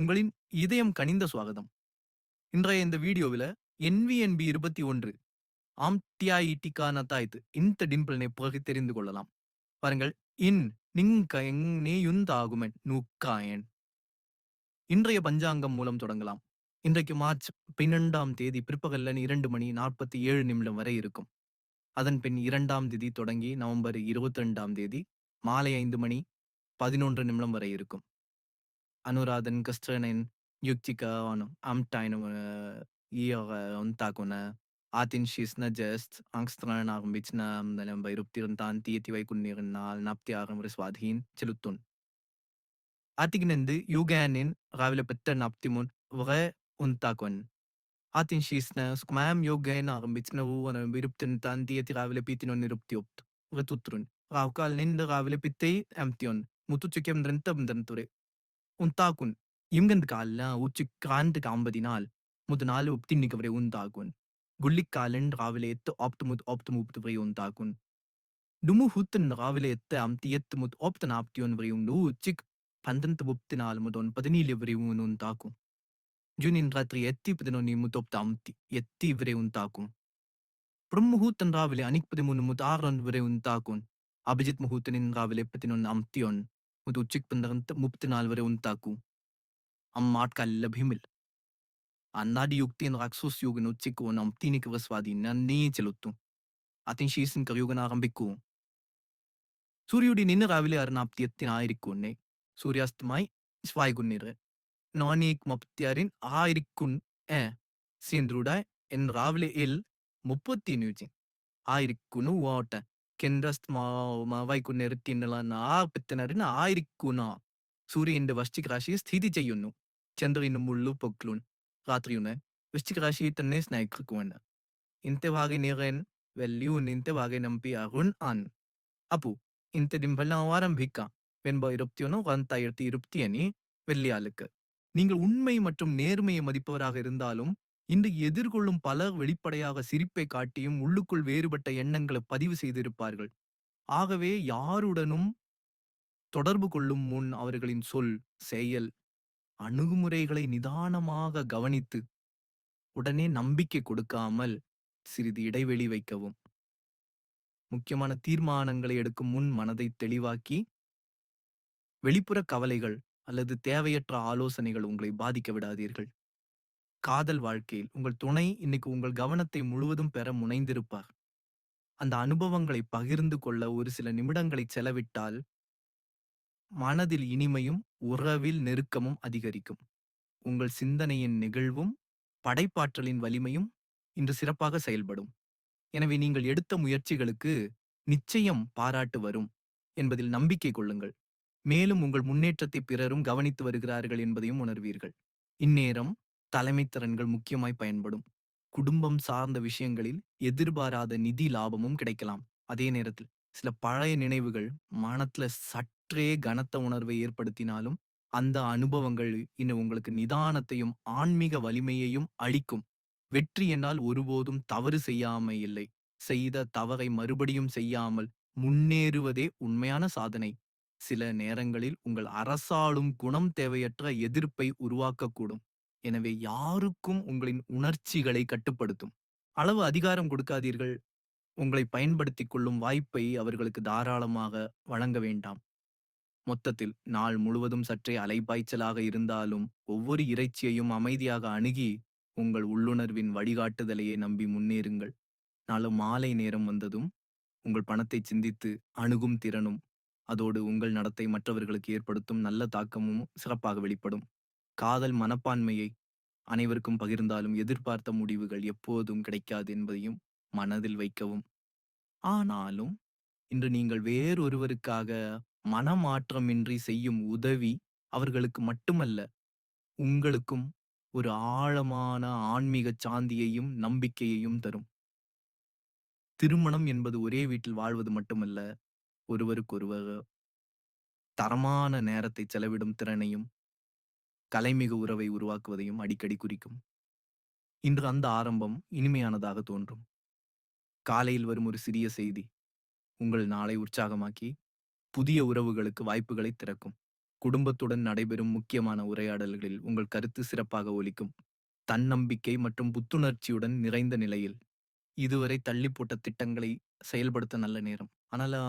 உங்களின் இதயம் கனிந்த சுவாகதம். இன்றைய இந்த வீடியோவில் என்விஎன்பி இருபத்தி ஒன்று ஆம்டியாயிட்டிக்கான தாய்த்து இந்த டிம்பிள்னை பிறகு தெரிந்து கொள்ளலாம். பாருங்கள் இன் நிங்க நேயுந்தாகுமென் நூக்காயன் இன்றைய பஞ்சாங்கம் மூலம் தொடங்கலாம். இன்றைக்கு மார்ச் பன்னிரெண்டாம் தேதி பிற்பகல்லன் இரண்டு மணி நாற்பத்தி ஏழு நிமிடம் வரை இருக்கும். அதன் பின் இரண்டாம் தேதி தொடங்கி நவம்பர் இருபத்தி ரெண்டாம் தேதி மாலை ஐந்து மணி பதினொன்று நிமிடம் வரை இருக்கும். அனுராதன் கஸ்டனன் யுக்திகா amtaino ihre untakuna atin shisna just angstran armbitsna dalam bayrup tan tieti way kunnirnal napti aram reswadhin celutun atignendi yuganin ravile petta naptimun vre untakon atin shisna skmam yugain armbitsna ru bayrup tan tieti ravile pitinon niruptiopt vre tutrun ravkal nind ravile pittei amtion mutuchukem drentam drenture untakun imgand kalla uchikrant kambadinal ಮುದನಾಲು ಉಪ್ತಿನ್ನಿಗವರೆ ಉಂದಾಗುನ್ ಗುಳ್ಳಿಕ್ಕಾಲನ್ ರಾವಿಲೆ ಎತ್ತು ಆಪ್ತ ಮುದ್ ಆಪ್ತ ಮುಪ್ತವರೆ ಉಂದಾಗುನ್ ಡುಮು ಹುತ್ತನ್ ರಾವಿಲೆ ಎತ್ತ ಅಮ್ತಿ ಎತ್ತು ಮುದ್ ಆಪ್ತನ ಆಪ್ತಿಯೋನ್ ವರೆ ಉಂಡು ಚಿಕ್ ಪಂದಂತ ಉಪ್ತಿನಾಲ್ ಮುದೊನ್ ಪದನೀಲಿ ವರೆ ಉನ್ ಉಂತಾಕು ಜುನಿನ್ ರಾತ್ರಿ ಎತ್ತಿ ಪದನೋ ನೀ ಮುದೊಪ್ತ ಅಮ್ತಿ ಎತ್ತಿ ವರೆ ಉಂತಾಕು ಬ್ರಹ್ಮಹೂತನ್ ರಾವಿಲೆ ಅನಿಕ್ ಪದಿ ಮುನ್ ಮುದ್ ಆರನ್ ವರೆ ಉಂತಾಕುನ್ ಅಭಿಜಿತ್ ಮುಹೂತನಿನ್ ರಾವಿಲೆ ಪತಿನೊನ್ ಅಮ್ತಿಯೋನ್ उद्योजकपणापर्यंत मुक्त नालवरे उंटाकू అమ్మాట్కల్ల భీమిల్ అన్నాడి యుక్తిని రాక్షస యుగను చిక్కువనం తీనికి వస్వాదీన నీచెలుత్తు అతని శీసిన కలియుగన ఆరంభిక్కు സൂര്യയുടെ നിന്ന രാവിലെ അറുനാപ്തിയത്തിനായിരിക്കുന്നേ സൂര്യാസ്തമായി സ്വായികുന്നീർ നോനീക് മപ്തിയാരിൻ ആയിരിക്കും ഏ സീന്ദ്രൂഡായ് എൻ രാവിലെ എൽ മുപ്പത്തിനൂജി ആയിരിക്കുന്നു ഓട്ട కెన్రస్త్ మా మా వైకున్నెరు తిన్నల నా పెత్తనడిన ఆయిరిక్కున സൂര്യന്റെ വൃശ്ചിക രാശിയിൽ സ്ഥിതി ചെയ്യുന്നു ചന്ദ്രന്റെ മുള്ളു പൊക്ലൂൺ രാത്രിയുന് വൃശ്ചിക രാശിയിൽ തന്നെ സ്നേഹിക്കുവാണ് ഇന്നത്തെ ഭാഗ നിറയൻ വെല്ലിയൂൻ ഇന്നത്തെ ഭാഗ നമ്പി അരുൺ ആൻ അപ്പു ഇന്നത്തെ ദിമ്പെല്ലാം ആരംഭിക്കാം வெண்பா இருபத்தி ஒன்று இரண்டாயிரத்தி இருபத்தி அணி வெள்ளியாளுக்கு நீங்கள் உண்மை மற்றும் நேர்மையை மதிப்பவராக இருந்தாலும் இன்று எதிர்கொள்ளும் பலர் வெளிப்படையாக சிரிப்பை காட்டியும் உள்ளுக்குள் வேறுபட்ட எண்ணங்களை பதிவு செய்திருப்பார்கள். ஆகவே யாருடனும் தொடர்பு கொள்ளும் முன் அவர்களின் சொல் செயல் அணுகுமுறைகளை நிதானமாக கவனித்து உடனே நம்பிக்கை கொடுக்காமல் சிறிது இடைவெளி வைக்கவும். முக்கியமான தீர்மானங்களை எடுக்கும் முன் மனதை தெளிவாக்கி வெளிப்புற கவலைகள் அல்லது தேவையற்ற ஆலோசனைகள் உங்களை பாதிக்க விடாதீர்கள். காதல் வாழ்க்கையில் உங்கள் துணை இன்னைக்கு உங்கள் கவனத்தை முழுவதும் பெற முனைந்திருப்பார். அந்த அனுபவங்களை பகிர்ந்து கொள்ள ஒரு சில நிமிடங்களை செலவிட்டால் மனதில் இனிமையும் உறவில் நெருக்கமும் அதிகரிக்கும். உங்கள் சிந்தனையின் நிகழ்வும் படைப்பாற்றலின் வலிமையும் இன்று சிறப்பாக செயல்படும். எனவே நீங்கள் எடுத்த முயற்சிகளுக்கு நிச்சயம் பாராட்டு வரும் என்பதில் நம்பிக்கை கொள்ளுங்கள். மேலும் உங்கள் முன்னேற்றத்தை பிறரும் கவனித்து வருகிறார்கள் என்பதையும் உணர்வீர்கள். இந்நேரம் தலைமை திறன்கள் முக்கியமாய் பயன்படும். குடும்பம் சார்ந்த விஷயங்களில் எதிர்பாராத நிதி லாபமும் கிடைக்கலாம். அதே நேரத்தில் சில பழைய நினைவுகள் மனத்துல சற்றே கனத்த உணர்வை ஏற்படுத்தினாலும் அந்த அனுபவங்கள் இன்னும் உங்களுக்கு நிதானத்தையும் ஆன்மீக வலிமையையும் அளிக்கும். வெற்றி என்னால் ஒருபோதும் தவறு செய்யாம இல்லை. செய்த தவறை மறுபடியும் செய்யாமல் முன்னேறுவதே உண்மையான சாதனை. சில நேரங்களில் உங்கள் அரசாளும் குணம் தேவையற்ற எதிர்ப்பை உருவாக்கக்கூடும். எனவே யாருக்கும் உங்களின் உணர்ச்சிகளை கட்டுப்படுத்தும். அளவு அதிகாரம் கொடுக்காதீர்கள். உங்களை பயன்படுத்திக் கொள்ளும் வாய்ப்பை அவர்களுக்கு தாராளமாக வழங்க வேண்டாம். மொத்தத்தில் நாள் முழுவதும் சற்றே அலைபாய்ச்சலாக இருந்தாலும் ஒவ்வொரு இறைச்சியையும் அமைதியாக அணுகி உங்கள் உள்ளுணர்வின் வழிகாட்டுதலையே நம்பி முன்னேறுங்கள். நாளும் மாலை நேரம் வந்ததும் உங்கள் பணத்தை சிந்தித்து அணுகும் திறனும் அதோடு உங்கள் நடத்தை மற்றவர்களுக்கு ஏற்படுத்தும் நல்ல தாக்கமும் சிறப்பாக வெளிப்படும். காதல் மனப்பான்மையை அனைவருக்கும் பகிர்ந்தாலும் எதிர்பார்த்த முடிவுகள் எப்போதும் கிடைக்காது என்பதையும் மனதில் வைக்கவும். ஆனாலும் இன்று நீங்கள் வேறொருவருக்காக மனமாற்றமின்றி செய்யும் உதவி அவர்களுக்கு மட்டுமல்ல உங்களுக்கும் ஒரு ஆழமான ஆன்மீக சாந்தியையும் நம்பிக்கையையும் தரும். திருமணம் என்பது ஒரே வீட்டில் வாழ்வது மட்டுமல்ல ஒருவருக்கொருவர் தரமான நேரத்தை செலவிடும் திறனையும் கலைமிகு உறவை உருவாக்குவதையும் அடிக்கடி குறிக்கும் இன்று அந்த ஆரம்பம் இனிமையானதாக தோன்றும் காலையில் வரும் ஒரு சிறிய செய்தி உங்கள் நாளை உற்சாகமாக்கி புதிய உறவுகளுக்கு வாய்ப்புகளை திறக்கும் குடும்பத்துடன் நடைபெறும் முக்கியமான உரையாடல்களில் உங்கள் கருத்து சிறப்பாக ஒலிக்கும். தன்னம்பிக்கை மற்றும் புத்துணர்ச்சியுடன் நிறைந்த நிலையில். இதுவரை தள்ளி போட்ட திட்டங்களை செயல்படுத்த நல்ல நேரம். ஆனாலா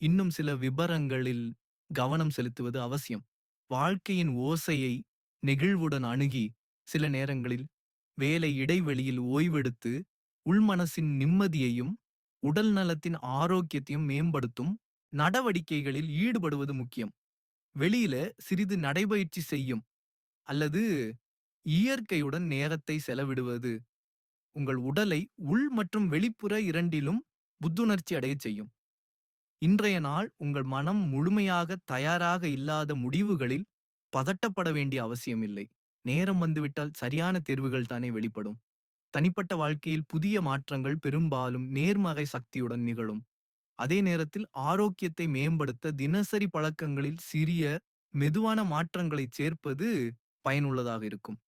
இன்னும் சில விபரங்களில் கவனம் செலுத்துவது அவசியம். வாழ்க்கையின் ஓசையை நெகிழ்வுடன் அணுகி, சில நேரங்களில் வேலை இடைவெளியில் ஓய்வெடுத்து, உள்மனசின் நிம்மதியையும், உடல் நலத்தின் ஆரோக்கியத்தையும் மேம்படுத்தும் நடவடிக்கைகளில் ஈடுபடுவது முக்கியம். வெளியில சிறிது நடைபயிற்சி செய்யும் அல்லது இயற்கையுடன் நேரத்தை செலவிடுவது உங்கள் உடலை உள் மற்றும் வெளிப்புற இரண்டிலும் புத்துணர்ச்சி அடையச் செய்யும். இன்றைய நாள் உங்கள் மனம் முழுமையாக தயாராக இல்லாத முடிவுகளில் பதட்டப்பட வேண்டிய அவசியமில்லை. நேரம் வந்துவிட்டால் சரியான தேர்வுகள் தானே வெளிப்படும். தனிப்பட்ட வாழ்க்கையில் புதிய மாற்றங்கள் பெரும்பாலும் நேர்மறை சக்தியுடன் நிகழும். அதே நேரத்தில் ஆரோக்கியத்தை மேம்படுத்த தினசரி பழக்கங்களில் சிறிய, மெதுவான மாற்றங்களைச் சேர்ப்பது பயனுள்ளதாக இருக்கும்.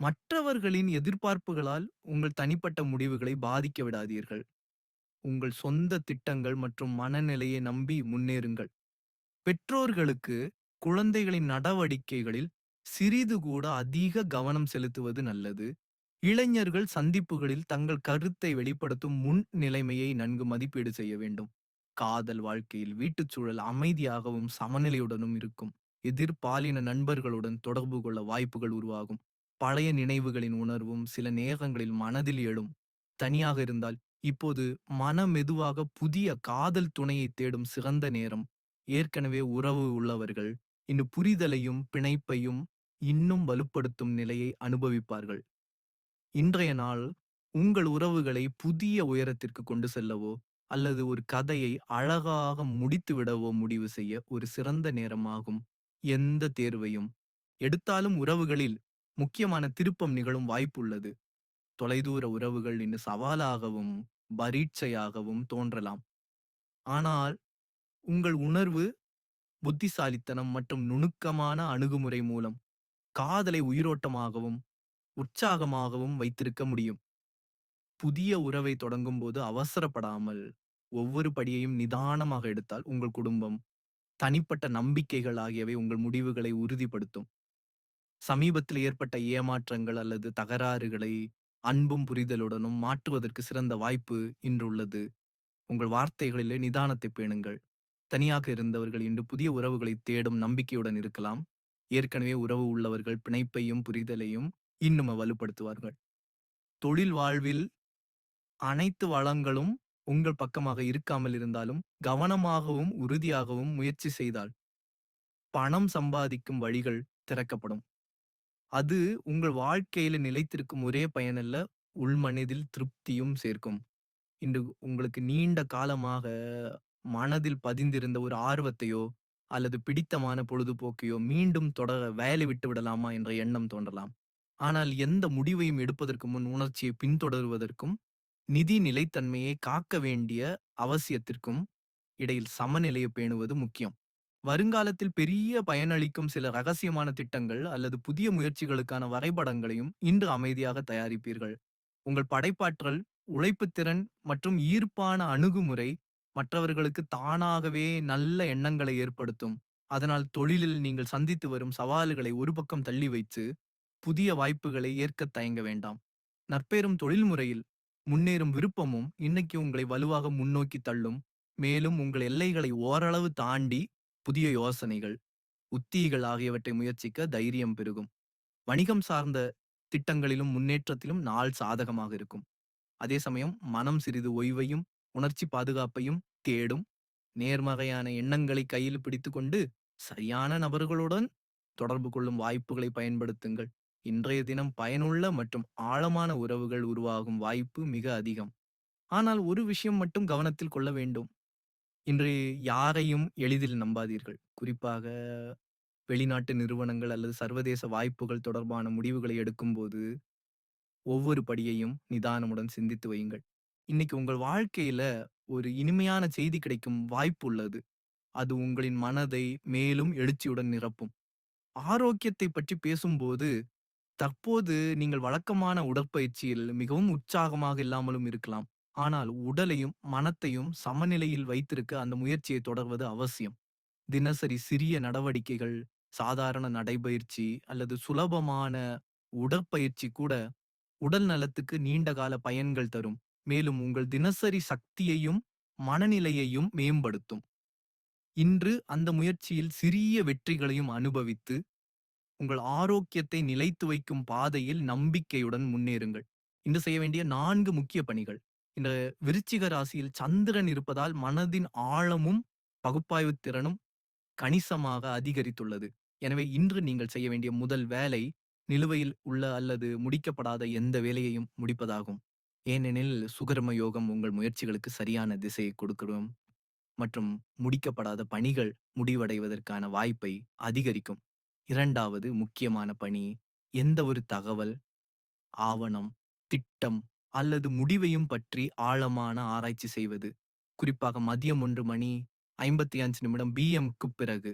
மற்றவர்களின் எதிர்பார்ப்புகளால் உங்கள் தனிப்பட்ட முடிவுகளை பாதிக்க விடாதீர்கள். உங்கள் சொந்த திட்டங்கள் மற்றும் மனநிலையை நம்பி முன்னேறுங்கள். பெற்றோர்களுக்கு குழந்தைகளின் நடவடிக்கைகளில் சிறிது கூட அதிக கவனம் செலுத்துவது நல்லது. இளைஞர்கள் சந்திப்புகளில் தங்கள் கருத்தை வெளிப்படுத்தும் முன் நிலைமையை நன்கு மதிப்பீடு செய்ய வேண்டும். காதல் வாழ்க்கையில் வீட்டுச் சூழல் அமைதியாகவும் சமநிலையுடனும் இருக்கும். எதிர்பாலின நண்பர்களுடன் தொடர்பு கொள்ள வாய்ப்புகள் உருவாகும். பழைய நினைவுகளின் உணர்வும் சில நேரங்களில் மனதில் எழும். தனியாக இருந்தால் இப்போது மனமெதுவாக புதிய காதல் துணையை தேடும் சிறந்த நேரம். ஏற்கனவே உறவு உள்ளவர்கள் இன்னு புரிதலையும் பிணைப்பையும் இன்னும் வலுப்படுத்தும் நிலையை அனுபவிப்பார்கள். இன்றைய நாள் உங்கள் உறவுகளை புதிய உயரத்திற்கு கொண்டு செல்லவோ அல்லது ஒரு கதையை அழகாக முடித்துவிடவோ முடிவு செய்ய ஒரு சிறந்த நேரமாகும். எந்த தேர்வையும் எடுத்தாலும் உறவுகளில் முக்கியமான திருப்பம் நிகழும் வாய்ப்புள்ளது. தொலைதூர உறவுகள் இன்னு சவாலாகவும், பரீட்சையாகவும் தோன்றலாம். ஆனால் உங்கள் உணர்வு, புத்திசாலித்தனம் மற்றும் நுணுக்கமான அணுகுமுறை மூலம் காதலை உயிரோட்டமாகவும், உற்சாகமாகவும் வைத்திருக்க முடியும். புதிய உறவை தொடங்கும்போது அவசரப்படாமல், ஒவ்வொரு படியையும் நிதானமாக எடுத்தால் உங்கள் குடும்பம், தனிப்பட்ட நம்பிக்கைகள் ஆகியவை உங்கள் முடிவுகளை உறுதிப்படுத்தும். சமீபத்தில் ஏற்பட்ட ஏமாற்றங்கள் அல்லது தகராறுகளை அன்பும் புரிதலுடனும் மாற்றுவதற்கு சிறந்த வாய்ப்பு இன்று உள்ளது. உங்கள் வார்த்தைகளிலே நிதானத்தை பேணுங்கள். தனியாக இருந்தவர்கள் இன்று புதிய உறவுகளை தேடும் நம்பிக்கையுடன் இருக்கலாம். ஏற்கனவே உறவு உள்ளவர்கள் பிணைப்பையும் புரிதலையும் இன்னும் வலுப்படுத்துவார்கள். தொழில் வாழ்வில் அனைத்து வளங்களும் உங்கள் பக்கமாக இருக்காமல் இருந்தாலும், கவனமாகவும் உறுதியாகவும் முயற்சி செய்தால் பணம் சம்பாதிக்கும் வழிகள் திறக்கப்படும். அது உங்கள் வாழ்க்கையில நிலைத்திருக்கும் ஒரே பயனல்ல, உள்மனதில் திருப்தியும் சேர்க்கும். இன்று உங்களுக்கு நீண்ட காலமாக மனதில் பதிந்திருந்த ஒரு ஆர்வத்தையோ, அல்லது பிடித்தமான பொழுதுபோக்கையோ மீண்டும் தொடர வேலை விட்டு விடலாமா என்ற எண்ணம் தோன்றலாம். ஆனால் எந்த முடிவையும் எடுப்பதற்கு முன் உணர்ச்சியை பின்தொடருவதற்கும், நிதி நிலைத்தன்மையை காக்க வேண்டிய அவசியத்திற்கும் இடையில் சமநிலையை பேணுவது முக்கியம். வருங்காலத்தில் பெரிய பயனளிக்கும் சில ரகசியமான திட்டங்கள் அல்லது புதிய முயற்சிகளுக்கான வரைபடங்களையும் இன்று அமைதியாக தயாரிப்பீர்கள். உங்கள் படைப்பாற்றல், உழைப்புத்திறன் மற்றும் ஈர்ப்பான அணுகுமுறை மற்றவர்களுக்கு தானாகவே நல்ல எண்ணங்களை ஏற்படுத்தும். அதனால் தொழிலில் நீங்கள் சந்தித்து வரும் சவால்களை ஒரு பக்கம் தள்ளி வைத்து, புதிய வாய்ப்புகளை ஏற்கத் தயங்க வேண்டாம். நற்பெறும் தொழில்முறையில் முன்னேறும் விருப்பமும் இன்னைக்கு உங்களை வலுவாக முன்னோக்கி தள்ளும். மேலும் உங்கள் எல்லைகளை ஓரளவு தாண்டி புதிய யோசனைகள், உத்திகள் ஆகியவற்றை முயற்சிக்க தைரியம் பெருகும். வணிகம் சார்ந்த திட்டங்களிலும் முன்னேற்றத்திலும் நாள் சாதகமாக இருக்கும். அதே சமயம் மனம் சிறிது ஓய்வையும், உணர்ச்சி பாதுகாப்பையும் தேடும். நேர்மறையான எண்ணங்களை கையில் பிடித்துக்கொண்டு, சரியான நபர்களுடன் தொடர்பு கொள்ளும் வாய்ப்புகளை பயன்படுத்துங்கள். இன்றைய தினம் பயனுள்ள மற்றும் ஆழமான உறவுகள் உருவாகும் வாய்ப்பு மிக அதிகம். ஆனால் ஒரு விஷயம் மட்டும் கவனத்தில் கொள்ள வேண்டும். இன்று யாரையும் எளிதில் நம்பாதீர்கள். குறிப்பாக வெளிநாட்டு நிறுவனங்கள் அல்லது சர்வதேச வாய்ப்புகள் தொடர்பான முடிவுகளை எடுக்கும்போது, ஒவ்வொரு படியையும் நிதானமுடன் சிந்தித்து வையுங்கள். இன்னைக்கு உங்கள் வாழ்க்கையில ஒரு இனிமையான செய்தி கிடைக்கும் வாய்ப்பு உள்ளது. அது உங்களின் மனதை மேலும் எழுச்சியுடன் நிரப்பும். ஆரோக்கியத்தை பற்றி பேசும்போது, தற்போது நீங்கள் வழக்கமான உடற்பயிற்சியில் மிகவும் உற்சாகமாக இல்லாமலும் இருக்கலாம். ஆனால் உடலையும், மனத்தையும் சமநிலையில் வைத்திருக்க அந்த முயற்சியை தொடர்வது அவசியம். தினசரி சிறிய நடவடிக்கைகள், சாதாரண நடைபயிற்சி அல்லது சுலபமான உடற்பயிற்சி கூட உடல் நலத்துக்கு நீண்டகால பயன்கள் தரும். மேலும் உங்கள் தினசரி சக்தியையும், மனநிலையையும் மேம்படுத்தும். இன்று அந்த முயற்சியில் சிறிய வெற்றிகளையும் அனுபவித்து, உங்கள் ஆரோக்கியத்தை நிலைத்து வைக்கும் பாதையில் நம்பிக்கையுடன் முன்னேறுங்கள். இன்று செய்ய வேண்டிய நான்கு முக்கிய பணிகள். இந்த விருச்சிக ராசியில் சந்திரன் இருப்பதால் மனதின் ஆழமும், பகுப்பாய்வு திறனும் கணிசமாக அதிகரித்துள்ளது. எனவே இன்று நீங்கள் செய்ய வேண்டிய முதல் வேலை, நிலுவையில் உள்ள அல்லது முடிக்கப்படாத எந்த வேலையையும் முடிப்பதாகும். ஏனெனில் சுகர்ம யோகம் உங்கள் முயற்சிகளுக்கு சரியான திசையை கொடுக்கும் மற்றும் முடிக்கப்படாத பணிகள் முடிவடைவதற்கான வாய்ப்பை அதிகரிக்கும். இரண்டாவது முக்கியமான பணி, எந்த ஒரு தகவல், ஆவணம், திட்டம் அல்லது முடிவையும் பற்றி ஆழமான ஆராய்ச்சி செய்வது. குறிப்பாக மதியம் ஒன்று மணி 55 நிமிடம் பிஎம்க்கு பிறகு.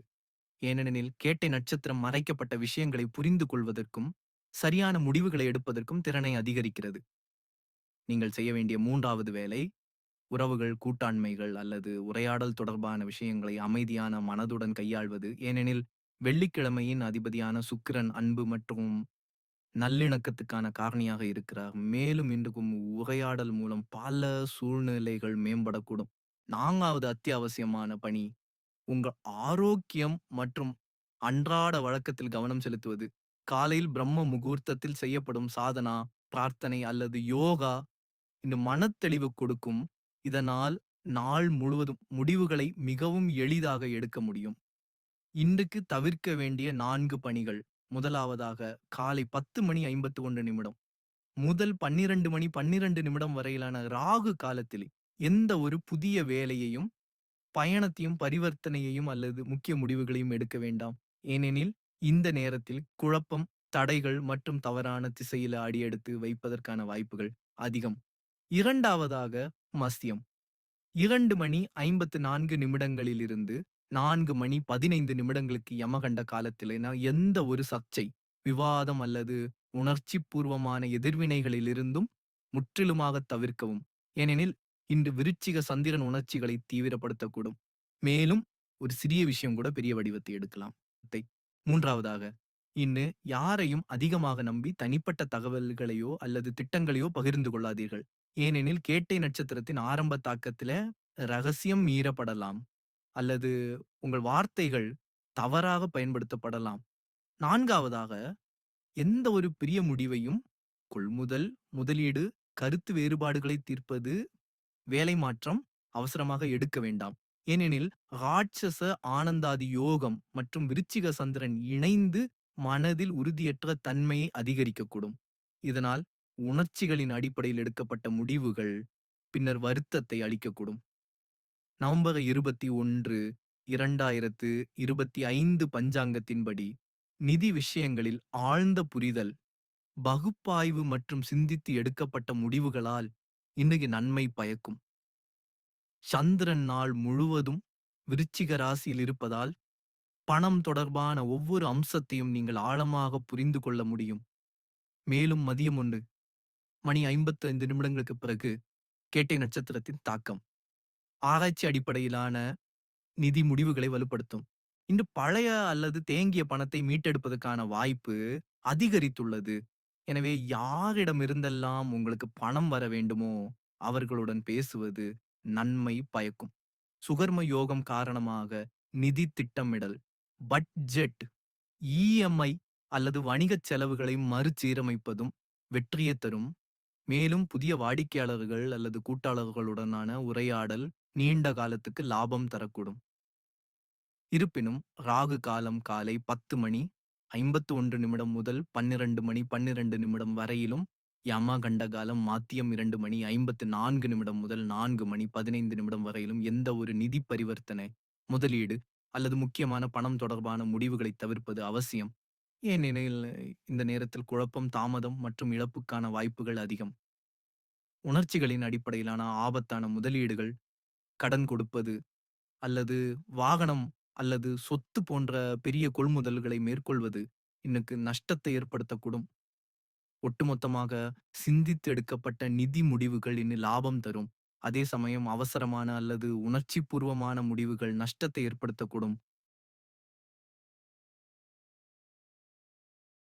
ஏனெனில் கேட்டை நட்சத்திரம் மறைக்கப்பட்ட விஷயங்களை புரிந்து கொள்வதற்கும், சரியான முடிவுகளை எடுப்பதற்கும் திறனை அதிகரிக்கிறது. நீங்கள் செய்ய வேண்டிய மூன்றாவது வேலை, உறவுகள், கூட்டாண்மைகள் அல்லது உரையாடல் தொடர்பான விஷயங்களை அமைதியான மனதுடன் கையாள்வது. ஏனெனில் வெள்ளிக்கிழமையின் அதிபதியான சுக்கிரன் அன்பு மற்றும் நல்லிணக்கத்துக்கான காரணியாக இருக்கிறார். மேலும் இன்றும் உரையாடல் மூலம் பல சூழ்நிலைகள் மேம்படக்கூடும். நான்காவது அத்தியாவசியமான பணி, உங்கள் ஆரோக்கியம் மற்றும் அன்றாட வழக்கத்தில் கவனம் செலுத்துவது. காலையில் பிரம்ம முகூர்த்தத்தில் செய்யப்படும் சாதனா, பிரார்த்தனை அல்லது யோகா இந்த மனத்தெளிவு கொடுக்கும். இதனால் நாள் முழுவதும் முடிவுகளை மிகவும் எளிதாக எடுக்க முடியும். இன்றுக்கு தவிர்க்க வேண்டிய நான்கு பணிகள். முதலாவதாக காலை 10 மணி 51 நிமிடம் முதல் 12 மணி 12 நிமிடம் வரையிலான ராகு காலத்தில் எந்த ஒரு புதிய வேலையையும், பயணத்தையும், பரிவர்த்தனையையும் அல்லது முக்கிய முடிவுகளையும் எடுக்க வேண்டாம். ஏனெனில் இந்த நேரத்தில் குழப்பம், தடைகள் மற்றும் தவறான திசையில் அடியெடுத்து வைப்பதற்கான வாய்ப்புகள் அதிகம். 2வதாக மதியம் 2 மணி 54 நிமிடங்களிலிருந்து நான்கு மணி 15 நிமிடங்களுக்கு யமகண்ட காலத்திலேனா எந்த ஒரு சர்ச்சை, விவாதம் அல்லது உணர்ச்சிபூர்வமான எதிர்வினைகளிலிருந்தும் முற்றிலுமாக தவிர்க்கவும். ஏனெனில் இன்று விருச்சிக சந்திரன் உணர்ச்சிகளை தீவிரப்படுத்தக்கூடும். மேலும் ஒரு சிறிய விஷயம் கூட பெரிய வடிவத்தை எடுக்கலாம். மூன்றாவதாக இன்னு யாரையும் அதிகமாக நம்பி தனிப்பட்ட தகவல்களையோ அல்லது திட்டங்களையோ பகிர்ந்து கொள்ளாதீர்கள். ஏனெனில் கேட்டை நட்சத்திரத்தின் ஆரம்ப தாக்கத்தில ரகசியம் மீறப்படலாம் அல்லது உங்கள் வார்த்தைகள் தவறாக பயன்படுத்தப்படலாம். நான்காவதாக எந்த ஒரு பெரிய முடிவையும் கொள்முதல், முதலீடு, கருத்து வேறுபாடுகளை தீர்ப்பது, வேலை மாற்றம் அவசரமாக எடுக்க வேண்டாம். ஏனெனில் ராட்சச ஆனந்தாதி யோகம் மற்றும் விருச்சிக சந்திரன் இணைந்து மனதில் உறுதியற்ற தன்மையை அதிகரிக்கக்கூடும். இதனால் உணர்ச்சிகளின் அடிப்படையில் எடுக்கப்பட்ட முடிவுகள் பின்னர் வருத்தத்தை அளிக்கக்கூடும். நவம்பர் 21, 2025 பஞ்சாங்கத்தின்படி நிதி விஷயங்களில் ஆழ்ந்த புரிதல், பகுப்பாய்வு மற்றும் சிந்தித்து எடுக்கப்பட்ட முடிவுகளால் இன்னைக்கு நன்மை பயக்கும். சந்திரன் நாள் முழுவதும் விருச்சிக ராசியில் இருப்பதால், பணம் தொடர்பான ஒவ்வொரு அம்சத்தையும் நீங்கள் ஆழமாக புரிந்து கொள்ள முடியும். மேலும் மதியம் ஒன்று மணி 55 நிமிடங்களுக்கு பிறகு கேட்டை நட்சத்திரத்தின் தாக்கம். ஆராய்ச்சி அடிப்படையிலான நிதி முடிவுகளை வலுப்படுத்தும். இன்று பழைய அல்லது தேங்கிய பணத்தை மீட்டெடுப்பதற்கான வாய்ப்பு அதிகரித்துள்ளது. எனவே யாரிடமிருந்தெல்லாம் உங்களுக்கு பணம் வர வேண்டுமோ அவர்களுடன் பேசுவது நன்மை பயக்கும். சுகர்ம யோகம் காரணமாக நிதி திட்டமிடல், பட்ஜெட், இஎம்ஐ அல்லது வணிகச் செலவுகளை மறுசீரமைப்பதும் வெற்றியைத் தரும். மேலும் புதிய வாடிக்கையாளர்கள் அல்லது கூட்டாளர்களுடனான உரையாடல் நீண்ட காலத்துக்கு லாபம் தரக்கூடும். இருப்பினும் ராகு காலம் காலை 10 மணி 51 நிமிடம் முதல் 12 மணி 12 நிமிடம் வரையிலும், யமகண்ட காலம் மாத்தியம் இரண்டு மணி 54 நிமிடம் முதல் நான்கு மணி 15 நிமிடம் வரையிலும் எந்த ஒரு நிதி பரிவர்த்தனை, முதலீடு அல்லது முக்கியமான பணம் தொடர்பான முடிவுகளை தவிர்ப்பது அவசியம். ஏனெனில் இந்த நேரத்தில் குழப்பம், தாமதம் மற்றும் இழப்புக்கான வாய்ப்புகள் அதிகம். உணர்ச்சிகளின் அடிப்படையிலான ஆபத்தான முதலீடுகள், கடன் கொடுப்பது அல்லது வாகனம் அல்லது சொத்து போன்ற பெரிய கொள்முதல்களை மேற்கொள்வது இன்னைக்கு நஷ்டத்தை ஏற்படுத்தக்கூடும். ஒட்டுமொத்தமாக சிந்தித்து எடுக்கப்பட்ட நிதி முடிவுகள் இனி லாபம் தரும். அதே சமயம் அவசரமான அல்லது உணர்ச்சிபூர்வமான முடிவுகள் நஷ்டத்தை ஏற்படுத்தக்கூடும்.